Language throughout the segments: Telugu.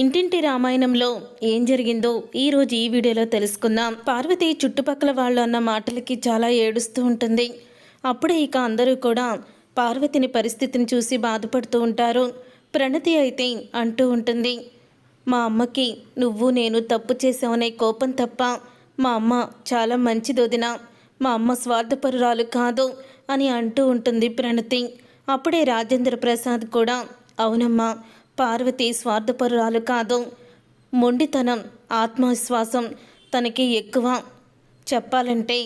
ఇంటింటి రామాయణంలో ఏం జరిగిందో ఈరోజు ఈ వీడియోలో తెలుసుకుందాం. పార్వతి చుట్టుపక్కల వాళ్ళు అన్న మాటలకి చాలా ఏడుస్తూ ఉంటుంది. అప్పుడే ఇక అందరూ కూడా పార్వతిని పరిస్థితిని చూసి బాధపడుతూ ఉంటారు. ప్రణతి అయితే అంటూ ఉంటుంది మా అమ్మకి నువ్వు నేను తప్పు చేసావనే కోపం తప్ప మా అమ్మ చాలా మంచిది వదిన. మా అమ్మ స్వార్థపరురాలు కాదు అని అంటూ ఉంటుంది ప్రణతి. అప్పుడే రాజేంద్ర ప్రసాద్ కూడా అవునమ్మా పార్వతి స్వార్థపరురాలు కాదు. మొండితనం ఆత్మవిశ్వాసం తనకి ఎక్కువ. చెప్పాలంటే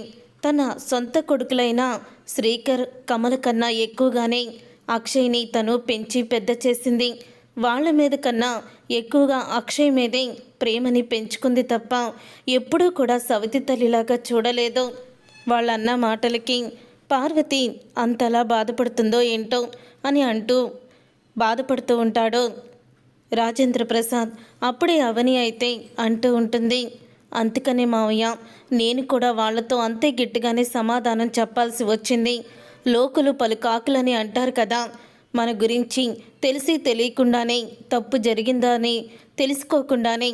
తన సొంత కొడుకులైన శ్రీకర్ కమల కన్నా ఎక్కువగానే అక్షయ్ని తను పెంచి పెద్ద చేసింది. వాళ్ళ మీద కన్నా ఎక్కువగా అక్షయ్ మీదే ప్రేమని పెంచుకుంది తప్ప ఎప్పుడూ కూడా సవితి తల్లిలాగా చూడలేదు. వాళ్ళన్న మాటలకి పార్వతి అంతలా బాధపడుతుందో ఏంటో అని అంటూ బాధపడుతూ ఉంటాడు? రాజేంద్ర ప్రసాద్ అప్పుడే అవని అయితే అంటూ ఉంటుంది. అందుకనే మావయ్య నేను కూడా వాళ్ళతో అంతే గట్టిగానే సమాధానం చెప్పాల్సి వచ్చింది. లోకులు పలు కాకులని అంటారు కదా మన గురించి తెలిసి తెలియకుండానే తప్పు జరిగిందని తెలుసుకోకుండానే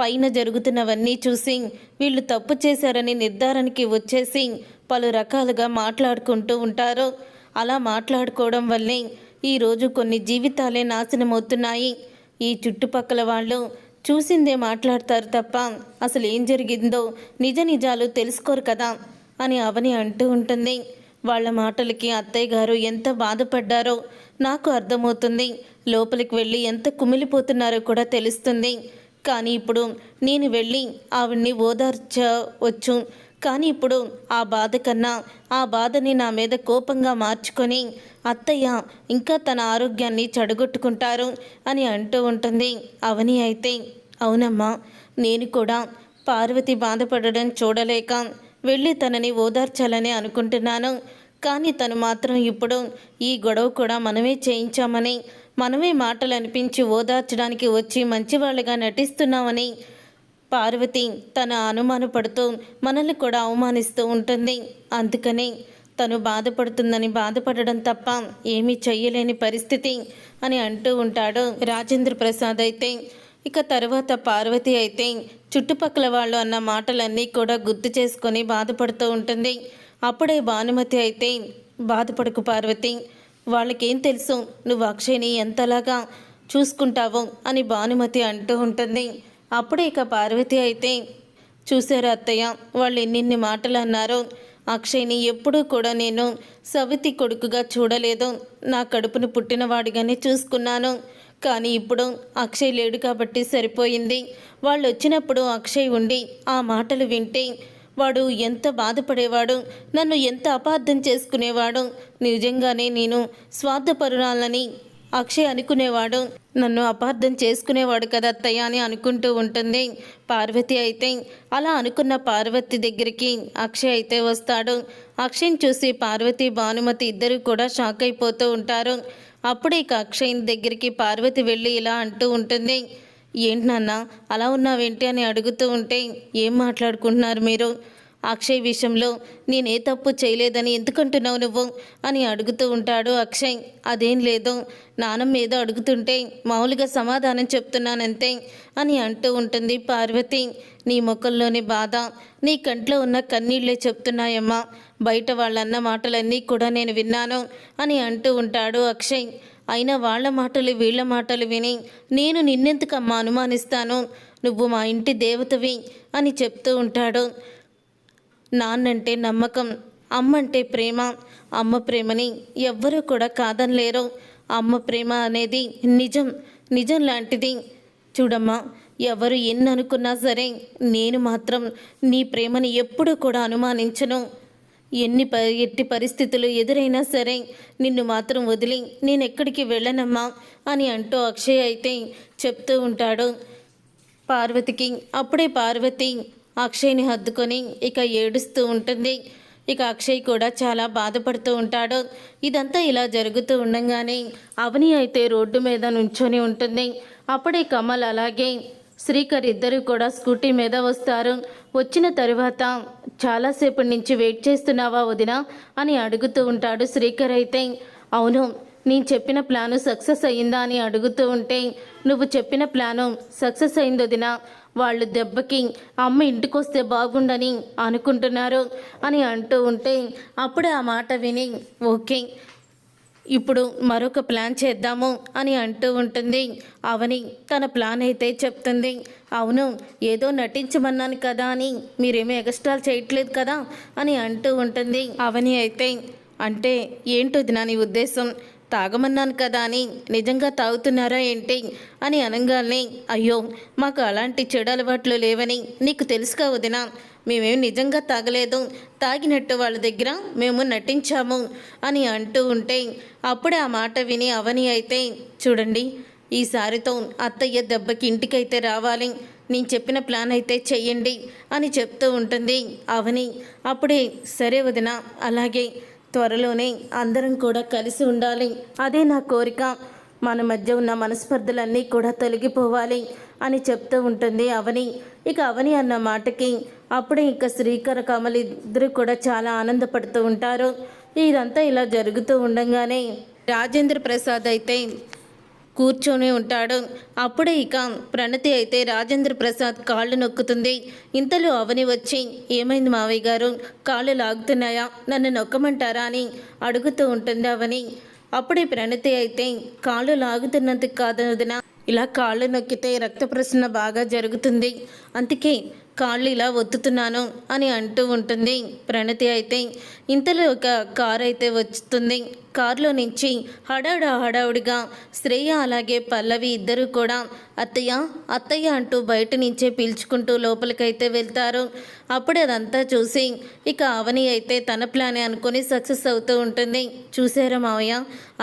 పైన జరుగుతున్నవన్నీ చూసి వీళ్ళు తప్పు చేశారని నిర్ధారణకి వచ్చేసి పలు రకాలుగా మాట్లాడుకుంటూ ఉంటారు. అలా మాట్లాడుకోవడం వల్లే ఈరోజు కొన్ని జీవితాలే నాశనమవుతున్నాయి. ఈ చుట్టుపక్కల వాళ్ళు చూసిందే మాట్లాడతారు తప్ప అసలు ఏం జరిగిందో నిజ నిజాలు తెలుసుకోరు కదా అని అవని అంటూ ఉంటుంది. వాళ్ళ మాటలకి అత్తయ్య గారు ఎంత బాధపడ్డారో నాకు అర్థమవుతుంది. లోపలికి వెళ్ళి ఎంత కుమిలిపోతున్నారో కూడా తెలుస్తుంది. కానీ ఇప్పుడు నేను వెళ్ళి ఆవిడ్ని ఓదార్చవచ్చు. కానీ ఇప్పుడు ఆ బాధ కన్నా ఆ బాధని నా మీద కోపంగా మార్చుకొని అత్తయ్య ఇంకా తన ఆరోగ్యాన్ని చెడగొట్టుకుంటారు అని అంటూ ఉంటుంది అవని అయితే. అవునమ్మా నేను కూడా పార్వతి బాధపడడం చూడలేక వెళ్ళి తనని ఓదార్చాలని అనుకుంటున్నాను. కానీ తను మాత్రం ఇప్పుడు ఈ గొడవ కూడా మనమే చేయించామని మనమే మాటలు అనిపించి ఓదార్చడానికి వచ్చి మంచివాళ్ళుగా నటిస్తున్నామని పార్వతి తన అనుమానపడుతూ మనల్ని కూడా అవమానిస్తూ ఉంటుంది. అందుకనే తను బాధపడుతుందని బాధపడడం తప్ప ఏమీ చెయ్యలేని పరిస్థితి అని అంటూ ఉంటాడు రాజేంద్ర ప్రసాద్ అయితే. ఇక తర్వాత పార్వతి అయితే చుట్టుపక్కల వాళ్ళు అన్న మాటలన్నీ కూడా గుర్తు చేసుకొని బాధపడుతూ ఉంటుంది. అప్పుడే భానుమతి అయితే బాధపడకు పార్వతి వాళ్ళకేం తెలుసు? నువ్వు అక్షయ్ని ఎంతలాగా చూసుకుంటావో? అని భానుమతి అంటూ ఉంటుంది. అప్పుడే ఇక పార్వతి అయితే చూశారు అత్తయ్య వాళ్ళు ఎన్నిన్ని మాటలు అన్నారు. అక్షయ్ని ఎప్పుడూ కూడా నేను సవితి కొడుకుగా చూడలేదు. నా కడుపును పుట్టినవాడిగానే చూసుకున్నాను. కానీ ఇప్పుడు అక్షయ్ లేడు కాబట్టి సరిపోయింది. వాళ్ళు వచ్చినప్పుడు అక్షయ్ ఉండి ఆ మాటలు వింటే వాడు ఎంత బాధపడేవాడు. నన్ను ఎంత అపార్థం చేసుకునేవాడు. నిజంగానే నేను స్వార్థపరురాలని అక్షయ్ అనుకునేవాడు. నన్ను అపార్థం చేసుకునేవాడు కదా అత్తయ్య అని అనుకుంటూ ఉంటుంది. పార్వతి అయితే అలా అనుకున్న పార్వతి దగ్గరికి అక్షయ్ అయితే వస్తాడు. అక్షయ్ని చూసి పార్వతి భానుమతి ఇద్దరు కూడా షాక్ అయిపోతూ ఉంటారు. అప్పుడే ఇక అక్షయ్ దగ్గరికి పార్వతి వెళ్ళి ఇలా అంటూ ఉంటుంది. ఏంటి నాన్న అలా ఉన్నావేంటి? అని అడుగుతూ ఉంటే ఏం మాట్లాడుకుంటున్నారు మీరు? అక్షయ్ విషయంలో నేనే తప్పు చేయలేదని ఎందుకంటున్నావు నువ్వు? అని అడుగుతూ ఉంటాడు అక్షయ్. అదేం లేదు నానమ్మ ఏదో అడుగుతుంటే మామూలుగా సమాధానం చెప్తున్నానంతే అని అంటూ ఉంటుంది పార్వతి. నీ ముఖంలోని బాధ నీ కంట్లో ఉన్న కన్నీళ్ళే చెప్తున్నాయమ్మా. బయట వాళ్ళన్న మాటలన్నీ కూడా నేను విన్నాను అని అంటూ ఉంటాడు అక్షయ్. అయినా వాళ్ళ మాటలు వీళ్ళ మాటలు విని నేను నిన్నెందుకమ్మా అనుమానిస్తాను? నువ్వు మా ఇంటి దేవతవి అని చెప్తూ ఉంటాడు. నాన్నంటే నమ్మకం అమ్మంటే ప్రేమ అమ్మ ప్రేమని ఎవ్వరూ కూడా కాదనలేరు. అమ్మ ప్రేమ అనేది నిజం నిజం లాంటిది. చూడమ్మా ఎవరు ఎన్ని అనుకున్నా సరే నేను మాత్రం నీ ప్రేమని ఎప్పుడూ కూడా అనుమానించను. ఎన్ని ప ఎట్టి పరిస్థితులు ఎదురైనా సరే నిన్ను మాత్రం వదిలి నేను ఎక్కడికి వెళ్ళనమ్మా అని అంటూ అక్షయ్ అయితే చెప్తూ ఉంటాడు. పార్వతికి అప్పుడే పార్వతి అక్షయ్ని హద్దుకొని ఇక ఏడుస్తూ ఉంటుంది. ఇక అక్షయ్ కూడా చాలా బాధపడుతూ ఉంటాడు. ఇదంతా ఇలా జరుగుతూ ఉండగానే అవని అయితే రోడ్డు మీద నుంచొని ఉంటుంది. అప్పుడే కమల్ అలాగే శ్రీకర్ ఇద్దరు కూడా స్కూటీ మీద వస్తారు. వచ్చిన తరువాత చాలాసేపటి నుంచి వెయిట్ చేస్తున్నావా వదిన? అని అడుగుతూ ఉంటాడు శ్రీకర్ అయితే. అవును నేను చెప్పిన ప్లాను సక్సెస్ అయ్యిందా అని అడుగుతూ ఉంటే నువ్వు చెప్పిన ప్లాను సక్సెస్ అయింది వదినా వాళ్ళు దెబ్బకి అమ్మ ఇంటికొస్తే బాగుండని అనుకుంటున్నారు అని అంటూ ఉంటే అప్పుడే ఆ మాట విని ఓకే ఇప్పుడు మరొక ప్లాన్ చేద్దాము అని అంటూ ఉంటుంది. అవని తన ప్లాన్ అయితే చెప్తుంది. అవును ఏదో నటించమన్నాను కదా అని మీరేమీ ఎగస్ట్రాల్ చేయట్లేదు కదా అని అంటూ ఉంటుంది. అవని అయితే అంటే ఏంటోది నా నీ ఉద్దేశం? తాగమన్నాను కదా అని నిజంగా తాగుతున్నారా ఏంటి? అని అనగానే అయ్యో మాకు అలాంటి చెడు అలవాట్లు లేవని నీకు తెలుసుగా వదినా మేమేం నిజంగా తాగలేదు. తాగినట్టు వాళ్ళ దగ్గర మేము నటించాము అని అంటూ ఉంటే అప్పుడే ఆ మాట విని అవని అయితే చూడండి ఈసారితో అత్తయ్య దెబ్బకి ఇంటికైతే రావాలి. నేను చెప్పిన ప్లాన్ అయితే చెయ్యండి అని చెప్తూ ఉంటుంది అవని. అప్పుడే సరే వదిన అలాగే. త్వరలోనే అందరం కూడా కలిసి ఉండాలి. అదే నా కోరిక. మన మధ్య ఉన్న మనస్పర్ధలన్నీ కూడా తొలగిపోవాలి అని చెప్తూ ఉంటుంది అవని. ఇక అవని అన్న మాటకి అప్పుడే ఇక శ్రీకర కమలి ఇద్దరు కూడా చాలా ఆనందపడుతూ ఉంటారు. ఇదంతా ఇలా జరుగుతూ ఉండగానే రాజేంద్ర ప్రసాద్ అయితే కూర్చొని ఉంటాడు. అప్పుడే ఇక ప్రణతి అయితే రాజేంద్ర ప్రసాద్ కాళ్ళు నొక్కుతుంది. ఇంతలో అవని వచ్చి ఏమైంది మావయ్య గారు? కాళ్ళు లాగుతున్నాయా? నన్ను నొక్కమంటారా? అని అడుగుతూ ఉంటుంది అవని. అప్పుడే ప్రణతి అయితే కాళ్ళు లాగుతున్నందుకు కాదు వదిన. ఇలా కాళ్ళు నొక్కితే రక్త ప్రసరణ బాగా జరుగుతుంది. అందుకే కాళ్ళు ఇలా ఒత్తుతున్నాను అని అంటూ ఉంటుంది. ప్రణతి అయితే ఇంతలో ఒక కారు అయితే వస్తుంది. కారులో నుంచి హడావుడ హడావుడిగా శ్రేయ అలాగే పల్లవి ఇద్దరు కూడా అత్తయ్య అత్తయ్య అంటూ బయట నుంచే పీల్చుకుంటూ లోపలికైతే వెళ్తారు. అప్పుడు అదంతా చూసి ఇక అవని అయితే తన ప్లానే అనుకొని సక్సెస్ అవుతూ ఉంటుంది. చూసారా మావయ్య?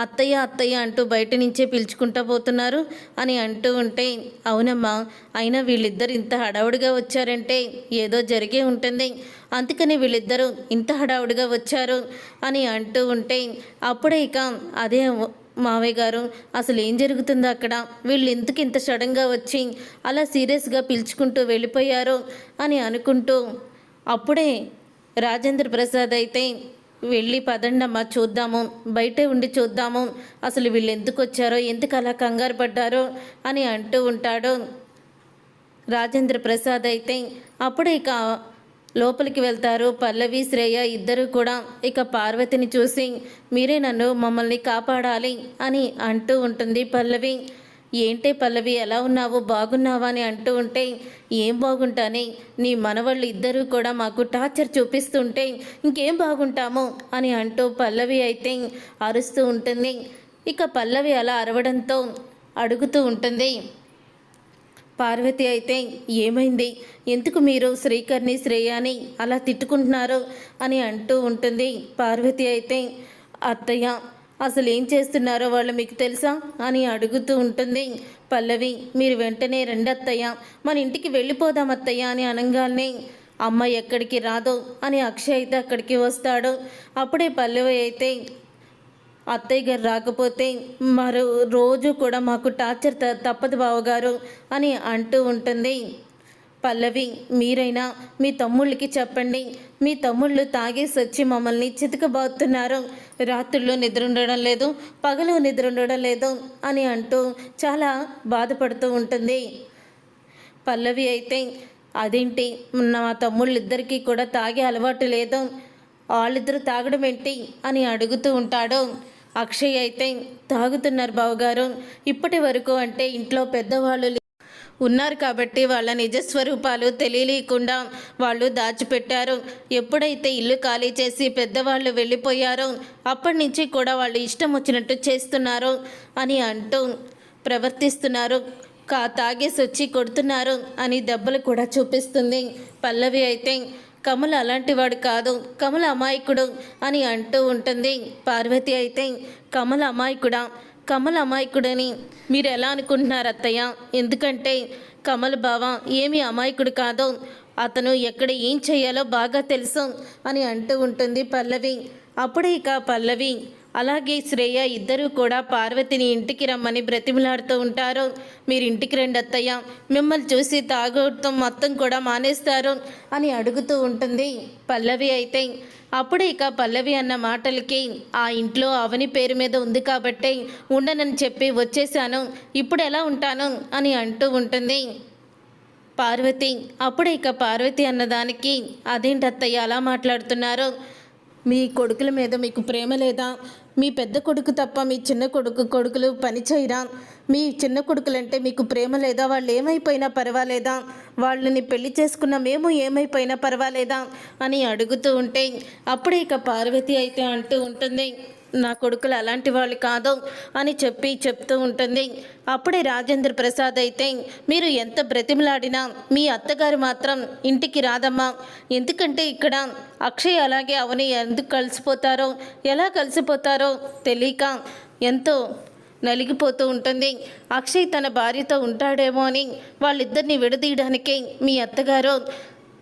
అత్తయ్య అత్తయ్య అంటూ బయట నుంచే పిలుచుకుంటూ పోతున్నారు అని అంటూ ఉంటే అవునమ్మా అయినా వీళ్ళిద్దరు ఇంత హడావుడిగా వచ్చారంటే ఏదో జరిగే ఉంటుంది. అందుకని వీళ్ళిద్దరూ ఇంత హడావుడిగా వచ్చారు అని అంటూ ఉంటే అప్పుడే ఇక అదే మావయ్య గారు అసలు ఏం జరుగుతుందో అక్కడ? వీళ్ళు ఎందుకు ఇంత సడన్గా వచ్చి అలా సీరియస్గా పిలుచుకుంటూ వెళ్ళిపోయారు? అని అనుకుంటూ అప్పుడే రాజేంద్ర ప్రసాద్ అయితే వెళ్ళి పదండమ్మా చూద్దాము. బయటే ఉండి చూద్దాము. అసలు వీళ్ళు ఎందుకు వచ్చారో ఎందుకు అలా కంగారు పడ్డారో? అని అంటూ ఉంటాడు రాజేంద్ర ప్రసాద్ అయితే. అప్పుడే ఇక లోపలికి వెళ్తారు. పల్లవి శ్రేయ ఇద్దరు కూడా ఇక పార్వతిని చూసి మీరే నన్ను మమ్మల్ని కాపాడాలి అని అంటూ ఉంటుంది పల్లవి. ఏంటే పల్లవి ఎలా ఉన్నావు? బాగున్నావా? అని అంటూ ఉంటే ఏం బాగుంటానే? నీ మనవాళ్ళు ఇద్దరూ కూడా మాకు టార్చర్ చూపిస్తుంటే ఇంకేం బాగుంటాము? అని అంటూ పల్లవి అయితే అరుస్తూ ఉంటుంది. ఇక పల్లవి అలా అరవడంతో అడుగుతూ ఉంటుంది పార్వతి అయితే ఏమైంది? ఎందుకు మీరు శ్రీకర్ని శ్రేయాని అలా తిట్టుకుంటున్నారు? అని అంటూ ఉంటుంది పార్వతి అయితే అత్తయ్య అసలు ఏం చేస్తున్నారో వాళ్ళు మీకు తెలుసా? అని అడుగుతూ ఉంటుంది పల్లవి. మీరు వెంటనే రండి అత్తయ్య. మన ఇంటికి వెళ్ళిపోదాం అత్తయ్య అని అనగానే అమ్మ ఎక్కడికి రాదు అని అక్షయ్ అయితే అక్కడికి వస్తాడు. అప్పుడే పల్లవి అయితే అత్తయ్య గారు రాకపోతే మరో రోజు కూడా మాకు టార్చర్ త తప్పదు బావగారు అని అంటూ ఉంటుంది. పల్లవి మీరైనా మీ తమ్ముళ్ళకి చెప్పండి. మీ తమ్ముళ్ళు తాగేసి వచ్చి మమ్మల్ని చితకబాతున్నారు రాత్రుల్లో నిద్ర ఉండడం లేదు పగలు నిద్ర ఉండడం లేదు అని అంటూ చాలా బాధపడుతూ ఉంటుంది. పల్లవి అయితే అదేంటి? నా తమ్ముళ్ళిద్దరికీ కూడా తాగే అలవాటు లేదు. వాళ్ళిద్దరూ తాగడం ఏంటి? అని అడుగుతూ ఉంటాడు. అక్షయ్ అయితే తాగుతున్నారు బావగారు. ఇప్పటి వరకు అంటే ఇంట్లో పెద్దవాళ్ళు ఉన్నారు కాబట్టి వాళ్ళ నిజస్వరూపాలు తెలియలేకుండా వాళ్ళు దాచిపెట్టారు. ఎప్పుడైతే ఇల్లు ఖాళీ చేసి పెద్దవాళ్ళు వెళ్ళిపోయారో అప్పటి నుంచి కూడా వాళ్ళు ఇష్టం వచ్చినట్టు చేస్తున్నారు అని అంటూ ప్రవర్తిస్తున్నారు. కా తాగేసి వచ్చి కొడుతున్నారు అని దెబ్బలు కూడా చూపిస్తుంది. పల్లవి అయితే కమల అలాంటి వాడు కాదు కమల అమాయకుడు అని అంటూ ఉంటుంది. పార్వతి అయితే కమల అమాయకుడా? కమల అమాయకుడని మీరు ఎలా అనుకుంటున్నారు అత్తయ్య? ఎందుకంటే కమల బావ ఏమి అమాయకుడు కాదు అతను ఎక్కడ ఏం చేయాలో బాగా తెలుసు అని అంటూ ఉంటుంది పల్లవి. అప్పుడే ఇక పల్లవి అలాగే శ్రేయ ఇద్దరూ కూడా పార్వతిని ఇంటికి రమ్మని బ్రతిమలాడుతూ ఉంటారు. మీరు ఇంటికి రండి అత్తయ్య. మిమ్మల్ని చూసి తాగటం మొత్తం కూడా మానేస్తారు అని అడుగుతూ ఉంటుంది పల్లవి అయితే. అప్పుడు ఇక పల్లవి అన్న మాటలకి ఆ ఇంట్లో అవని పేరు మీద ఉంది కాబట్టి ఉండనని చెప్పి వచ్చేసాను ఇప్పుడు ఎలా ఉంటాను? అని అంటూ ఉంటుంది పార్వతి. అప్పుడే ఇక పార్వతి అన్నదానికి అదేంటి అత్తయ్య అలా మాట్లాడుతున్నారు? మీ కొడుకుల మీద మీకు ప్రేమ లేదా? మీ పెద్ద కొడుకు తప్ప మీ చిన్న కొడుకు కొడుకులు పనిచేయరా మీ చిన్న కొడుకులంటే మీకు ప్రేమ లేదా? వాళ్ళు ఏమైపోయినా పర్వాలేదా? వాళ్ళని పెళ్ళి చేసుకున్న మేము ఏమైపోయినా పర్వాలేదా? అని అడుగుతూ ఉంటే అప్పుడే ఇక పార్వతి అయితే అంటూ ఉంటుంది నా కొడుకులు అలాంటి వాళ్ళు కాదు అని చెప్పి చెప్తూ ఉంటుంది. అప్పుడే రాజేంద్ర ప్రసాద్ అయితే మీరు ఎంత బ్రతిమలాడినా మీ అత్తగారు మాత్రం ఇంటికి రాదమ్మా. ఎందుకంటే ఇక్కడ అక్షయ్ అలాగే అవని ఎందుకు కలిసిపోతారో ఎలా కలిసిపోతారో తెలియక ఎంతో నలిగిపోతూ ఉంటుంది. అక్షయ్ తన భార్యతో ఉంటాడేమో అని వాళ్ళిద్దరిని విడదీయడానికి మీ అత్తగారు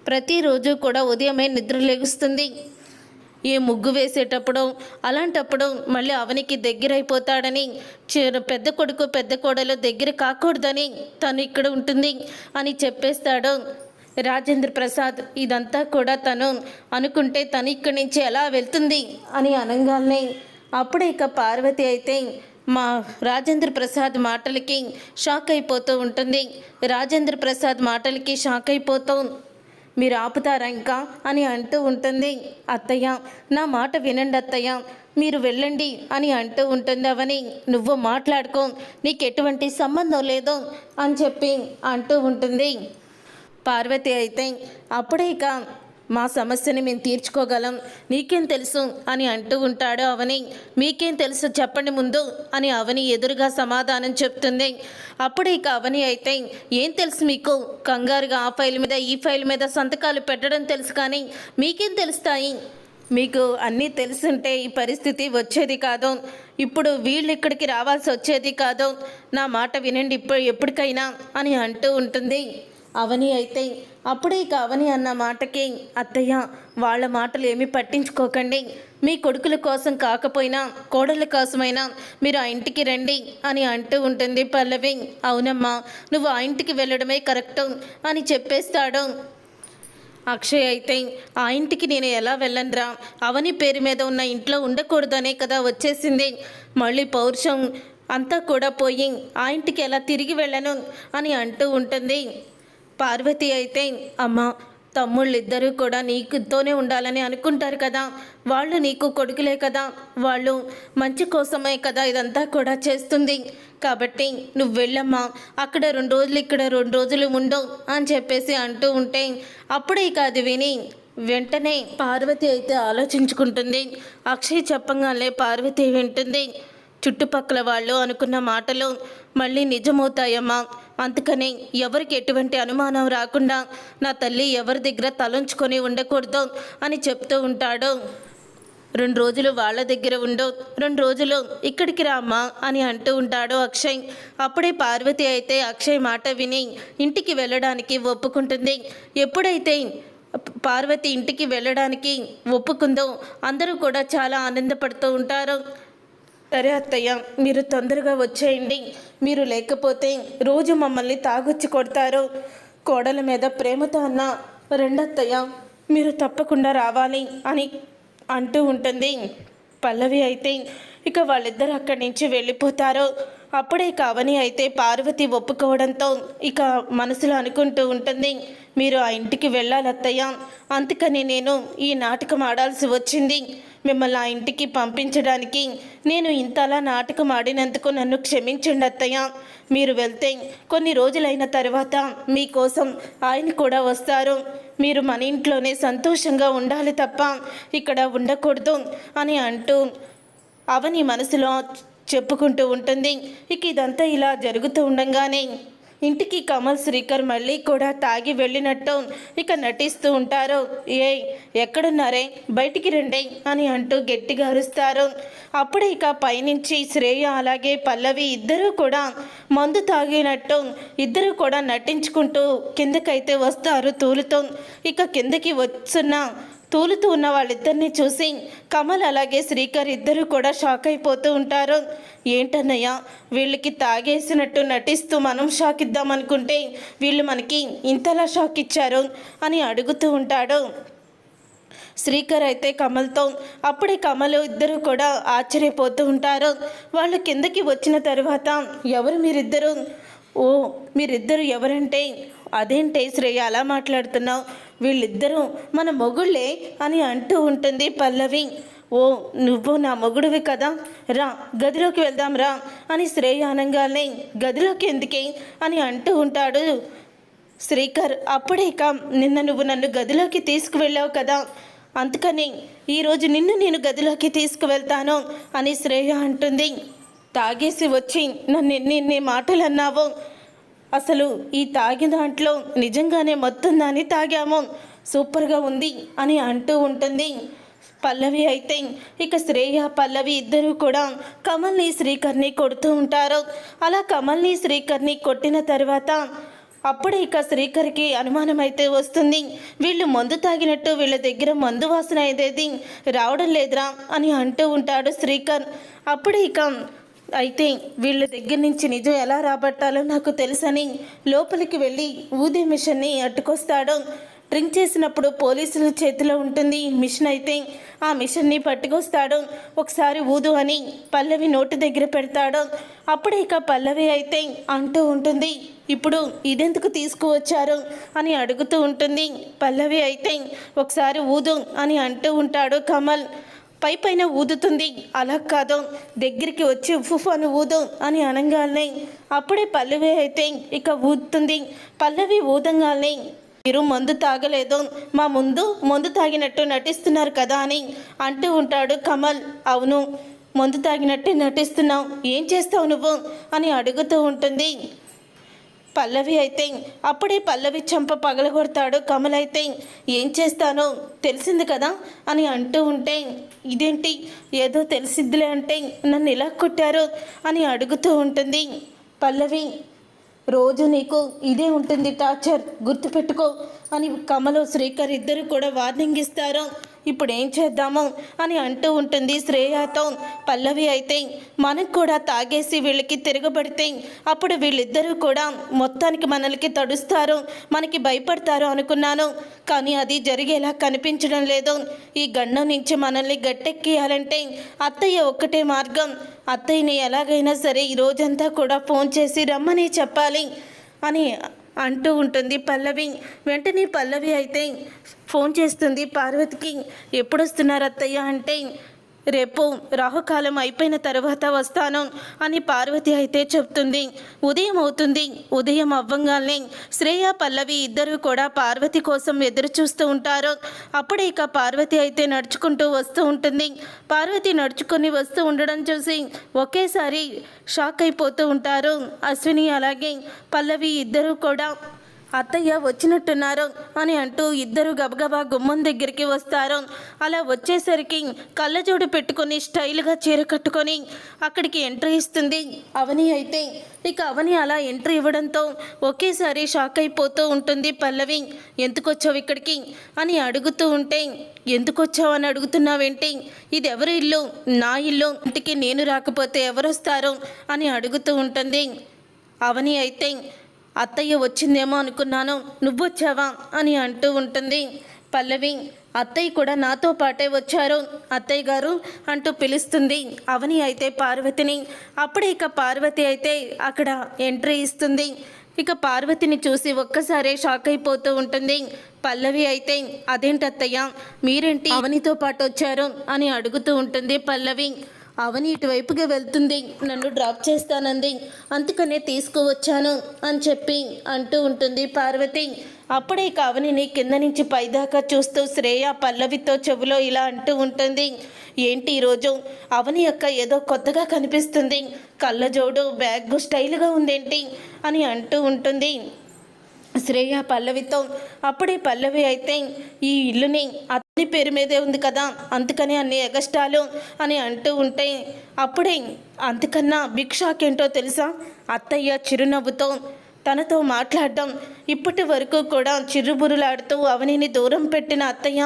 ప్రతిరోజు కూడా ఉదయమే నిద్ర లెగుస్తుంది ఏ ముగ్గు వేసేటప్పుడు అలాంటప్పుడు మళ్ళీ అవనికి దగ్గరైపోతాడని పెద్ద కొడుకు పెద్ద కోడలు దగ్గర కాకూడదని తను ఇక్కడ ఉంటుంది అని చెప్పేస్తాడు రాజేంద్ర ప్రసాద్. ఇదంతా కూడా తను అనుకుంటే తను ఇక్కడి నుంచి ఎలా వెళ్తుంది అని అనగానే అప్పుడే ఇక పార్వతి అయితే మా రాజేంద్ర ప్రసాద్ మాటలకి షాక్ అయిపోతూ ఉంటుంది. రాజేంద్ర ప్రసాద్ మాటలకి షాక్ అయిపోతూ మీరు ఆపుతారా ఇంకా? అని అంటూ ఉంటుంది అత్తయ్య. నా మాట వినండి అత్తయ్య. మీరు వెళ్ళండి అని అంటూ ఉంటుంది అవని. నువ్వు మాట్లాడుకో. నీకు ఎటువంటి సంబంధం లేదు అని చెప్పి అంటూ ఉంటుంది. పార్వతి అయితే అప్పుడే ఇక మా సమస్యని మేము తీర్చుకోగలం. నీకేం తెలుసు? అని అంటూ ఉంటాడు అవని. మీకేం తెలుసు చెప్పండి ముందు? అని అవని ఎదురుగా సమాధానం చెప్తుంది. అప్పుడు ఇక అవని అయితే ఏం తెలుసు మీకు? కంగారుగా ఆ ఫైల్ మీద ఈ ఫైల్ మీద సంతకాలు పెట్టడం తెలుసు కానీ మీకేం తెలుస్తాయి? మీకు అన్నీ తెలుసుంటే ఈ పరిస్థితి వచ్చేది కాదు. ఇప్పుడు వీళ్ళు ఇక్కడికి రావాల్సి వచ్చేది కాదు. నా మాట వినండి ఇప్పుడు ఎప్పటికైనా అని అంటూ ఉంటుంది. అవని అయితే అప్పుడే ఇక అవని అన్న మాటకి అత్తయ్య వాళ్ళ మాటలు ఏమీ పట్టించుకోకండి. మీ కొడుకుల కోసం కాకపోయినా కోడళ్ళ కోసమైనా మీరు ఆ ఇంటికి రండి అని అంటూ ఉంటుంది పల్లవి. అవునమ్మా నువ్వు ఆ ఇంటికి వెళ్ళడమే కరెక్ట్ అని చెప్పేస్తాడు. అక్షయ్ అయితే ఆ ఇంటికి నేను ఎలా వెళ్ళనురా? అవని పేరు మీద ఉన్న ఇంట్లో ఉండకూడదనే కదా వచ్చేసింది. మళ్ళీ పౌరుషం అంతా కూడా పోయి ఆ ఇంటికి ఎలా తిరిగి వెళ్ళను అని అంటూ ఉంటుంది. పార్వతి అయితే అమ్మ తమ్ముళ్ళిద్దరూ కూడా నీకుతోనే ఉండాలని అనుకుంటారు కదా. వాళ్ళు నీకు కొడుకులే కదా. వాళ్ళు మంచి కోసమే కదా ఇదంతా కూడా చేస్తుంది. కాబట్టి నువ్వు వెళ్ళమ్మా. అక్కడ రెండు రోజులు ఇక్కడ రెండు రోజులు ఉండవు అని చెప్పేసి అంటూ ఉంటే అప్పుడే ఇక అది విని వెంటనే పార్వతి అయితే ఆలోచించుకుంటుంది. అక్షయ్ చెప్పగానే పార్వతి వింటుంది. చుట్టుపక్కల వాళ్ళు అనుకున్న మాటలు మళ్ళీ నిజమవుతాయమ్మా. అందుకని ఎవరికి ఎటువంటి అనుమానం రాకుండా నా తల్లి ఎవరి దగ్గర తలంచుకొని ఉండకూడదు అని చెప్తూ ఉంటాడు. రెండు రోజులు వాళ్ళ దగ్గర ఉండు రెండు రోజులు ఇక్కడికి రామ్మా అని అంటూ ఉంటాడు అక్షయ్. అప్పుడే పార్వతి అయితే అక్షయ్ మాట విని ఇంటికి వెళ్ళడానికి ఒప్పుకుంటుంది. ఎప్పుడైతే పార్వతి ఇంటికి వెళ్ళడానికి ఒప్పుకుందో అందరూ కూడా చాలా ఆనందపడుతూ ఉంటారు. సరే అత్తయ్య మీరు తొందరగా వచ్చేయండి. మీరు లేకపోతే రోజు మమ్మల్ని తాగొచ్చి కొడతారు. కోడల మీద ప్రేమతో అన్న రెండత్తయ్య మీరు తప్పకుండా రావాలి అని అంటూ ఉంటుంది. పల్లవి అయితే ఇక వాళ్ళిద్దరు అక్కడి నుంచి వెళ్ళిపోతారు. అప్పుడే కావని అయితే పార్వతి ఒప్పుకోవడంతో ఇక మనసులో అనుకుంటూ ఉంటుంది మీరు ఆ ఇంటికి వెళ్ళాలత్తయ్య. అందుకని నేను ఈ నాటకం ఆడాల్సి వచ్చింది. మిమ్మల్ని ఆ ఇంటికి పంపించడానికి నేను ఇంతలా నాటకం ఆడినందుకు నన్ను క్షమించండి అత్తయ్య. మీరు వెళ్తే కొన్ని రోజులైన తర్వాత మీకోసం ఆయన కూడా వస్తారు. మీరు మన ఇంట్లోనే సంతోషంగా ఉండాలి తప్ప ఇక్కడ ఉండకూడదు అని అంటూ అవని మనసులో చెప్పుకుంటూ ఉంటుంది. ఇక ఇదంతా ఇలా జరుగుతూ ఉండగానే ఇంటికి కమల్ శ్రీకర్ మళ్ళీ కూడా తాగి వెళ్ళినట్టు ఇక నటిస్తూ ఉంటారు. ఏ ఎక్కడున్నారే? బయటికి రండి అని అంటూ గట్టిగా అరుస్తారు. అప్పుడే ఇక పైనుంచి శ్రేయ అలాగే పల్లవి ఇద్దరూ కూడా మందు తాగినట్టు ఇద్దరు కూడా నటించుకుంటూ కిందకైతే వస్తారు తూలుతో. ఇక కిందకి వస్తున్న తూలుతూ ఉన్న వాళ్ళిద్దరిని చూసి కమల్ అలాగే శ్రీకర్ ఇద్దరు కూడా షాక్ అయిపోతూ ఉంటారు. ఏంటన్నయ్య వీళ్ళకి తాగేసినట్టు నటిస్తూ మనం షాక్ ఇద్దామనుకుంటే వీళ్ళు మనకి ఇంతలా షాక్ ఇచ్చారు అని అడుగుతూ ఉంటాడు. శ్రీకర్ అయితే కమల్తో అప్పుడే కమల్ ఇద్దరు కూడా ఆశ్చర్యపోతూ ఉంటారు. వాళ్ళు కిందకి వచ్చిన తర్వాత ఎవరు మీరిద్దరు? ఓ మీరిద్దరు ఎవరంటే? అదేంటే శ్రేయ అలా మాట్లాడుతున్నావు. వీళ్ళిద్దరూ మన మొగుళ్ళే అని అంటూ ఉంటుంది పల్లవి. ఓ నువ్వు నా మొగుడువి కదా. రా గదిలోకి వెళ్దాం రా అని శ్రేయ అనగానే గదిలోకి ఎందుకే? అని అంటూ ఉంటాడు. శ్రీకర్ అప్పుడే ఇక నిన్న నువ్వు నన్ను గదిలోకి తీసుకువెళ్ళావు కదా. అందుకని ఈరోజు నిన్ను నేను గదిలోకి తీసుకువెళ్తాను అని శ్రేయ అంటుంది. తాగేసి వచ్చి నన్ను ఎన్ని ఎన్ని మాటలు అన్నావు అసలు ఈ తాగిన దాంట్లో నిజంగానే మొత్తం దాన్ని తాగాము. సూపర్గా ఉంది అని అంటూ ఉంటుంది. పల్లవి అయితే ఇక శ్రేయ పల్లవి ఇద్దరూ కూడా కమల్ని శ్రీకర్ని కొడుతూ ఉంటారు. అలా కమల్ని శ్రీకర్ని కొట్టిన తర్వాత అప్పుడే ఇక శ్రీకర్కి అనుమానం అయితే వస్తుంది. వీళ్ళు మందు తాగినట్టు వీళ్ళ దగ్గర మందు వాసన అయ్యేది రావడం లేదురా అని అంటూ ఉంటాడు శ్రీకర్. అప్పుడే ఇక అయితే వీళ్ళ దగ్గర నుంచి నిజం ఎలా రాబట్టాలో నాకు తెలుసని లోపలికి వెళ్ళి ఊదే మిషన్ని అట్టుకొస్తాడు డ్రింక్ చేసినప్పుడు పోలీసుల చేతిలో ఉంటుంది మిషన్ అయితే. ఆ మిషన్ని పట్టుకొస్తాడు. ఒకసారి ఊదు అని పల్లవి నోటి దగ్గర పెడతాడు. అప్పుడే ఇక పల్లవి అయితే అంటూ ఉంటుంది ఇప్పుడు ఇదెందుకు తీసుకువచ్చారు? అని అడుగుతూ ఉంటుంది. పల్లవి అయితే ఒకసారి ఊదు అని అంటూ ఉంటాడు కమల్. పై పైన ఊదుతుంది. అలా కాదు. దగ్గరికి వచ్చి ఉఫ్ అని ఊదు అని అనగానే అప్పుడే పల్లవి అయితే ఇక ఊదుతుంది. పల్లవి ఊదంగానే మీరు మందు తాగలేదు. మా ముందు మందు తాగినట్టు నటిస్తున్నారు కదా అని అంటూ ఉంటాడు కమల్. అవును మందు తాగినట్టే నటిస్తున్నావు. ఏం చేస్తావు నువ్వు? అని అడుగుతూ ఉంటుంది. పల్లవి అయితే అప్పుడే పల్లవి చంప పగలగొడతాడు కమల్ అయితే ఏం చేస్తానో తెలిసింది కదా అని అంటూ ఉంటే ఇదేంటి? ఏదో తెలిసిద్దిలే అంటే నన్ను ఇలా కొట్టారు? అని అడుగుతూ ఉంటుంది పల్లవి. రోజు నీకు ఇదే ఉంటుంది టార్చర్ గుర్తుపెట్టుకో అని కమలు శ్రీకర్ ఇద్దరు కూడా వార్నింగ్ ఇస్తారు. ఇప్పుడు ఏం చేద్దాము అని అంటూ ఉంటుంది శ్రేయాతో. పల్లవి అయితే మనకు కూడా తాగేసి వీళ్ళకి తిరగబడితే అప్పుడు వీళ్ళిద్దరూ కూడా మొత్తానికి మనల్కి తడుస్తారు మనకి భయపడతారు అనుకున్నాను. కానీ అది జరిగేలా కనిపించడం లేదు. ఈ గండం నుంచి మనల్ని గట్టెక్కియాలంటే అత్తయ్య ఒక్కటే మార్గం. అత్తయ్యని ఎలాగైనా సరే ఈ రోజంతా కూడా ఫోన్ చేసి రమ్మని చెప్పాలి అని అంటూ ఉంటుంది. పల్లవి వెంటనే పల్లవి అయితే ఫోన్ చేస్తుంది. పార్వతికి ఎప్పుడు వస్తున్నారు అత్తయ్య? అంటే రేపు రాహుకాలం అయిపోయిన తర్వాత వస్తాను అని పార్వతి అయితే చెప్తుంది. ఉదయం అవుతుంది. ఉదయం అవ్వంగానే శ్రేయ పల్లవి ఇద్దరు కూడా పార్వతి కోసం ఎదురు చూస్తూ ఉంటారు. అప్పుడే ఇక పార్వతి అయితే నడుచుకుంటూ వస్తూ ఉంటుంది. పార్వతి నడుచుకొని వస్తూ ఉండడం చూసి ఒకేసారి షాక్ అయిపోతూ ఉంటారు. అశ్విని అలాగే పల్లవి ఇద్దరు కూడా అత్తయ్య వచ్చినట్టున్నారు అని అంటూ ఇద్దరు గబగబా గుమ్మం దగ్గరికి వస్తారు. అలా వచ్చేసరికి కళ్ళజోడు పెట్టుకొని స్టైల్గా చీర కట్టుకొని అక్కడికి ఎంట్రీ ఇస్తుంది అవని అయితే. ఇక అవని అలా ఎంట్రీ ఇవ్వడంతో ఒకేసారి షాక్ అయిపోతూ ఉంటుంది పల్లవి. ఎందుకు వచ్చావు ఇక్కడికి? అని అడుగుతూ ఉంటే ఎందుకు వచ్చావు అని అడుగుతున్నావేంటి? ఇది ఎవరి ఇల్లు? నా ఇల్లు. ఇంటికి నేను రాకపోతే ఎవరు వస్తారు అని అడుగుతూ ఉంటుంది అవని అయితే. అత్తయ్య వచ్చిందేమో అనుకున్నాను. నువ్వొచ్చావా అని అంటూ ఉంటుంది. పల్లవి అత్తయ్య కూడా నాతో పాటే వచ్చారు. అత్తయ్య గారు అంటూ పిలుస్తుంది. అవని అయితే పార్వతిని. అప్పుడే ఇక పార్వతి అయితే అక్కడ ఎంట్రీ ఇస్తుంది. ఇక పార్వతిని చూసి ఒక్కసారే షాక్ అయిపోతూ ఉంటుంది. పల్లవి అయితే అదేంటి అత్తయ్య మీరేంటి అవనితో పాటు వచ్చారు? అని అడుగుతూ ఉంటుంది పల్లవి. అవని ఇటువైపుగా వెళ్తుంది. నన్ను డ్రాప్ చేస్తానంది. అందుకనే తీసుకువచ్చాను అని చెప్పి అంటూ ఉంటుంది పార్వతి. అప్పుడే కావనిని కింద నుంచి పైదాకా చూస్తూ శ్రేయ పల్లవితో చెవిలో ఇలా అంటూ ఉంటుంది. ఏంటి ఈరోజు అవని యొక్క ఏదో కొత్తగా కనిపిస్తుంది. కళ్ళజోడు బ్యాగ్ స్టైల్గా ఉందేంటి? అని అంటూ ఉంటుంది. శ్రేయ పల్లవితో అప్పుడే పల్లవి అయితే ఈ ఇల్లుని అతని పేరు మీదే ఉంది కదా అందుకని అన్ని ఎగస్టాలు అని అంటూ ఉంటే అప్పుడే అంతకన్నా భిక్షాకేంటో ఏంటో తెలుసా? అత్తయ్య చిరునవ్వుతో తనతో మాట్లాడడం ఇప్పటి వరకు కూడా చిరుబురులాడుతూ అవనిని దూరం పెట్టిన అత్తయ్య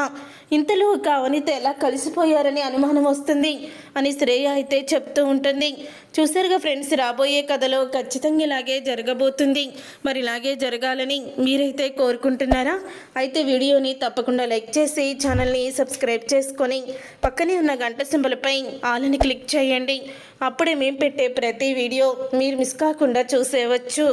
ఇంతలో ఒక అవనిత ఎలా కలిసిపోయారని అనుమానం వస్తుంది? అని శ్రేయ అయితే చెప్తూ ఉంటుంది. చూసారుగా ఫ్రెండ్స్ రాబోయే కథలో ఖచ్చితంగా ఇలాగే జరగబోతుంది. మరి ఇలాగే జరగాలని మీరైతే కోరుకుంటున్నారా? అయితే వీడియోని తప్పకుండా లైక్ చేసి ఛానల్ని సబ్స్క్రైబ్ చేసుకొని పక్కనే ఉన్న గంట సింబలపై ఆలని క్లిక్ చేయండి. అప్పుడే మేము పెట్టే ప్రతి వీడియో మీరు మిస్ కాకుండా చూసేవచ్చు.